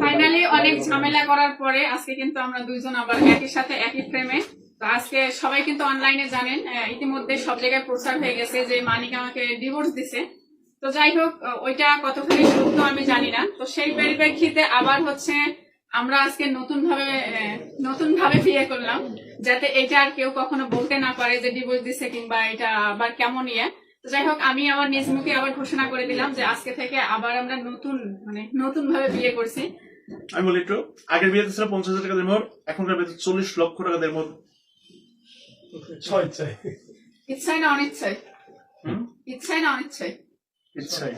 Finally অনেক ঝামেলা করার পরে আজকে কিন্তু আমরা দুইজন আবার একই সাথে, একই ফ্রেমে তো আজকে সবাই কিন্তু অনলাইনে জানেন ইতিমধ্যে সব জায়গায় প্রচার হয়ে গেছে যে মানিক আমাকে ডিভোর্স দিছে। তো যাই হোক ওইটা কতখানি সত্য আমি জানি না। তো সেই পরিপ্রেক্ষিতে আবার হচ্ছে আমরা আজকে নতুন ভাবে নতুন ভাবে বিয়ে করলাম, যাতে এটা আর কেউ কখনো বলতে না পারে যে ডিভোর্স দিছে কিংবা এটা আবার কেমন ইয়ে। যাই হোক আমি আমার নিজ মুখে আবার ঘোষণা করে দিলাম যে আজকে থেকে আবার আমরা নতুন মানে নতুন ভাবে বিয়ে করছি। আমি বলি একটু আগের বিয়েতে ছিল পঞ্চাশ হাজার টাকা দেড় এখনকার বিয়েতে চল্লিশ লক্ষ টাকা দেড় ছয় চাই ইচ্ছাই না অনিচ্ছাই হুম? ইচ্ছাই না অনিচ্ছাই ইচ্ছাই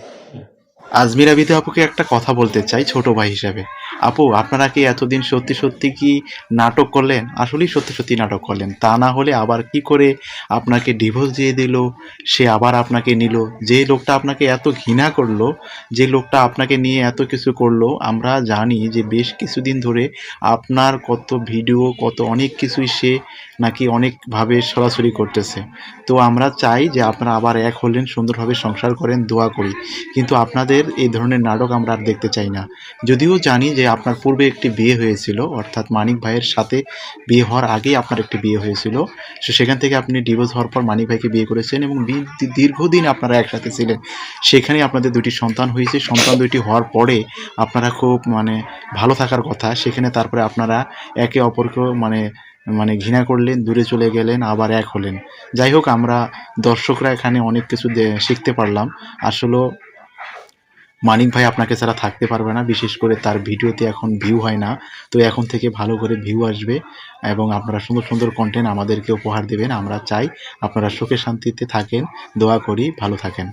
আজমিরা বিদে আপুকে একটা কথা বলতে চাই ছোট ভাই হিসাবে। আপু, আপনারা কি এতদিন সত্যি সত্যি কি নাটক করলেন? আসলেই সত্যি সত্যি নাটক করলেন। তা না হলে আবার কি করে আপনাকে ডিভোর্স দিয়ে দিল, সে আবার আপনাকে নিল? যে লোকটা আপনাকে এত ঘৃণা করল, যে লোকটা আপনাকে নিয়ে এত কিছু করল, আমরা জানি যে বেশ কিছুদিন ধরে আপনার কত ভিডিও, কত অনেক কিছুই সে নাকি অনেকভাবে সরাসরি করতেছে। তো আমরা চাই যে আপনারা আবার এক হলেন, সুন্দরভাবে সংসার করেন, দোয়া করি। কিন্তু আপনাদের এই ধরনের নাটক আমরা আর দেখতে চাই না। যদিও জানি যে আপনার পূর্বে একটি বিয়ে হয়েছিল, অর্থাৎ মানিক ভাইয়ের সাথে বিয়ে হওয়ার আগেই আপনার একটি বিয়ে হয়েছিল। সো সেখান থেকে আপনি ডিভোর্স হওয়ার পর মানিক ভাইকে বিয়ে করেছেন এবং দীর্ঘদিন আপনারা একসাথে ছিলেন। সেখানে আপনাদের দুটি সন্তান হয়েছে। সন্তান দুটি হওয়ার পরে আপনারা খুব মানে ভালো থাকার কথা, সেখানে তারপরে আপনারা একে অপরকে মানে মানে ঘৃণা করলেন, দূরে চলে গেলেন, আবার এক হলেন। যাই হোক, আমরা দর্শকরা এখানে অনেক কিছু শিখতে পারলাম। আসলে মানিক ভাই আপনাকে ছাড়া থাকতে পারবে না, বিশেষ করে তার ভিডিওতে এখন ভিউ হয় না। তো এখন থেকে ভালো করে ভিউ আসবে এবং আপনারা সুন্দর সুন্দর কন্টেন্ট আমাদেরকে উপহার দেবেন। আমরা চাই আপনারা সুখে শান্তিতে থাকেন, দোয়া করি, ভালো থাকেন।